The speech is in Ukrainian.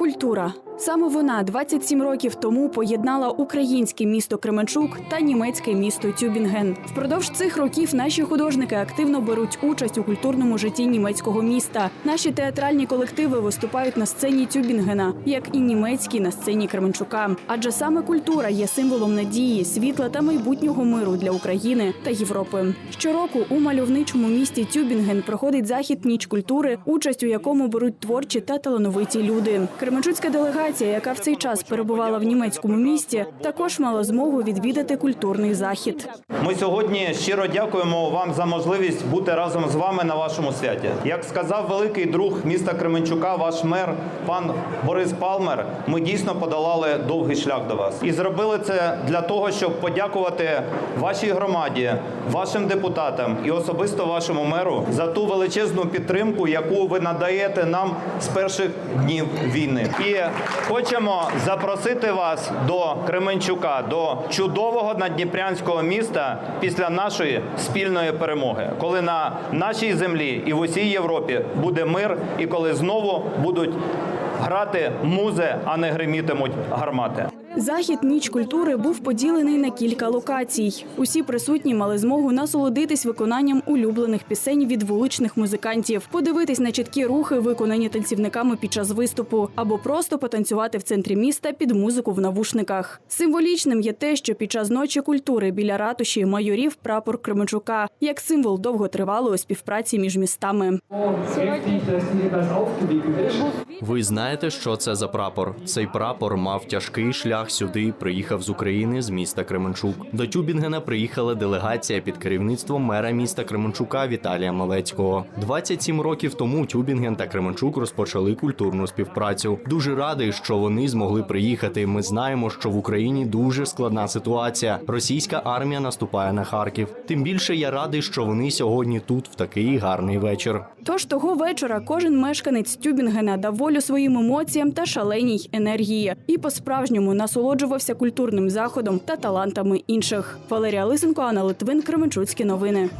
Культура саме вона 27 років тому поєднала українське місто Кременчук та німецьке місто Тюбінген. Впродовж цих років наші художники активно беруть участь у культурному житті німецького міста. Наші театральні колективи виступають на сцені Тюбінгена, як і німецькі на сцені Кременчука. Адже саме культура є символом надії, світла та майбутнього миру для України та Європи. Щороку у мальовничому місті Тюбінген проходить захід Ніч культури, участь у якому беруть творчі та талановиті люди. Кременчуцька делегація, яка в цей час перебувала в німецькому місті, також мала змогу відвідати культурний захід. Ми сьогодні щиро дякуємо вам за можливість бути разом з вами на вашому святі. Як сказав великий друг міста Кременчука, ваш мер, пан Борис Палмер, ми дійсно подолали довгий шлях до вас і зробили це для того, щоб подякувати вашій громаді, вашим депутатам і особисто вашому меру за ту величезну підтримку, яку ви надаєте нам з перших днів війни. І хочемо запросити вас до Кременчука, до чудового надніпрянського міста після нашої спільної перемоги, коли на нашій землі і в усій Європі буде мир, і коли знову будуть грати музи, а не гримітимуть гармати. Захід Ніч культури був поділений на кілька локацій. Усі присутні мали змогу насолодитись виконанням улюблених пісень від вуличних музикантів, подивитись на чіткі рухи, виконані танцівниками під час виступу, або просто потанцювати в центрі міста під музику в навушниках. Символічним є те, що під час ночі культури біля ратуші майорів прапор Кременчука як символ довготривалої співпраці між містами. Ви знаєте, що це за прапор? Цей прапор мав тяжкий шлях сюди. Приїхав з України з міста Кременчук. До Тюбінгена приїхала делегація під керівництвом мера міста Кременчука Віталія Малецького. 27 років тому Тюбінген та Кременчук розпочали культурну співпрацю. Дуже радий, що вони змогли приїхати. Ми знаємо, що в Україні дуже складна ситуація. Російська армія наступає на Харків. Тим більше я радий, що вони сьогодні тут в такий гарний вечір. Тож того вечора кожен мешканець Тюбінгена дав волю своїм емоціям та шаленій енергії і по-справжньому насолоджувався культурним заходом та талантами інших. Валерія Лисенко, Анна Литвин, Кременчуцькі новини.